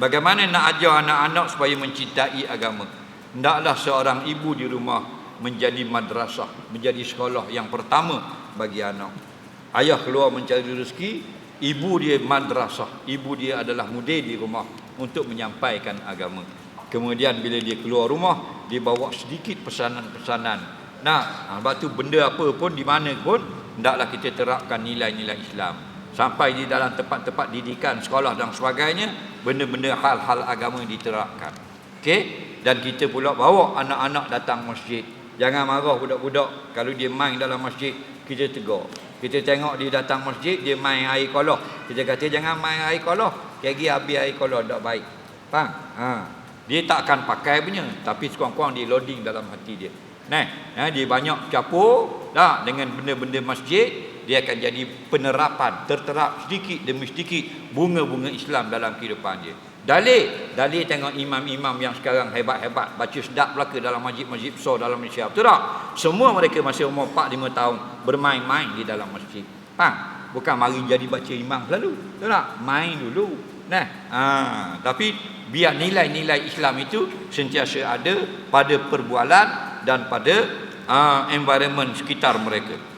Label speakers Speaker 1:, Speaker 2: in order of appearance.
Speaker 1: bagaimana nak ajar anak-anak supaya mencintai agama? Hendaklah seorang ibu di rumah menjadi madrasah menjadi sekolah yang pertama bagi anak. Ayah keluar mencari rezeki ibu dia madrasah ibu dia adalah mudir di rumah untuk menyampaikan agama. Kemudian bila dia keluar rumah dia bawa sedikit pesanan-pesanan. Nah, ha, sebab tu benda apa pun di mana pun hendaklah kita terapkan nilai-nilai Islam. Sampai di dalam tempat-tempat didikan, sekolah dan sebagainya, benda-benda hal-hal agama diterapkan. Okey? Dan kita pula bawa anak-anak datang masjid. Jangan marah budak-budak kalau dia main dalam masjid, kita tegur. Kita tengok dia datang masjid, dia main air kolah. Kita kata jangan main air kolah. Kagi habis air kolah tak baik. Faham? Ha. Dia tak akan pakai punya, tapi sekurang-kurang dia loading dalam hati dia. Nah, ya, dia banyak capur dah dengan benda-benda masjid, dia akan jadi penerapan, terterap sedikit demi sedikit bunga-bunga Islam dalam kehidupan dia. Dalil, dalil tengok imam-imam yang sekarang hebat-hebat baca sedap belaka dalam masjid-masjid besar dalam Malaysia. Betul tak? Semua mereka masih umur 4 5 tahun bermain-main di dalam masjid. Faham? Bukan mari jadi baca imam selalu. Betul tak? Main dulu. Nah, ha, tapi biar nilai-nilai Islam itu sentiasa ada pada perbualan dan pada uh, environment sekitar mereka.